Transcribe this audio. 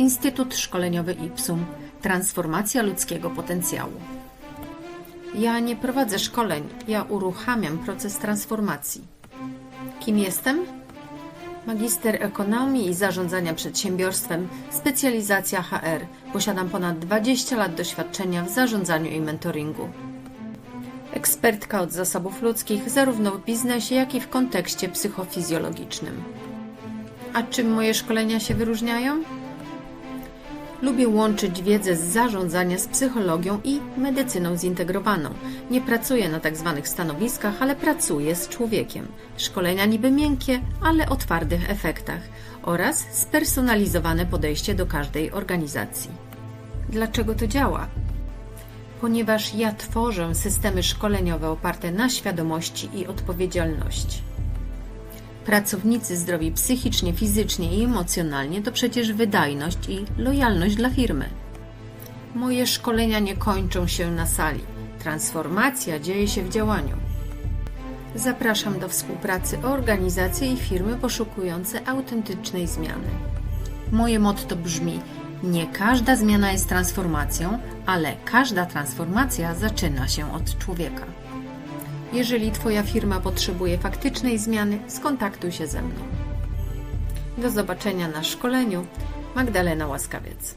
Instytut Szkoleniowy IPSUM Transformacja ludzkiego potencjału. Ja nie prowadzę szkoleń, ja uruchamiam proces transformacji. Kim jestem? Magister ekonomii i zarządzania przedsiębiorstwem, specjalizacja HR. Posiadam ponad 20 lat doświadczenia w zarządzaniu i mentoringu. Ekspertka od zasobów ludzkich zarówno w biznesie, jak i w kontekście psychofizjologicznym. A czym moje szkolenia się wyróżniają? Lubię łączyć wiedzę z zarządzania z psychologią i medycyną zintegrowaną. Nie pracuję na tak zwanych stanowiskach, ale pracuję z człowiekiem. Szkolenia niby miękkie, ale o twardych efektach oraz spersonalizowane podejście do każdej organizacji. Dlaczego to działa? Ponieważ ja tworzę systemy szkoleniowe oparte na świadomości i odpowiedzialności. Pracownicy zdrowi psychicznie, fizycznie i emocjonalnie to przecież wydajność i lojalność dla firmy. Moje szkolenia nie kończą się na sali. Transformacja dzieje się w działaniu. Zapraszam do współpracy organizacje i firmy poszukujące autentycznej zmiany. Moje motto brzmi: Nie każda zmiana jest transformacją, ale każda transformacja zaczyna się od człowieka. Jeżeli Twoja firma potrzebuje faktycznej zmiany, skontaktuj się ze mną. Do zobaczenia na szkoleniu. Magdalena Łaskawiec.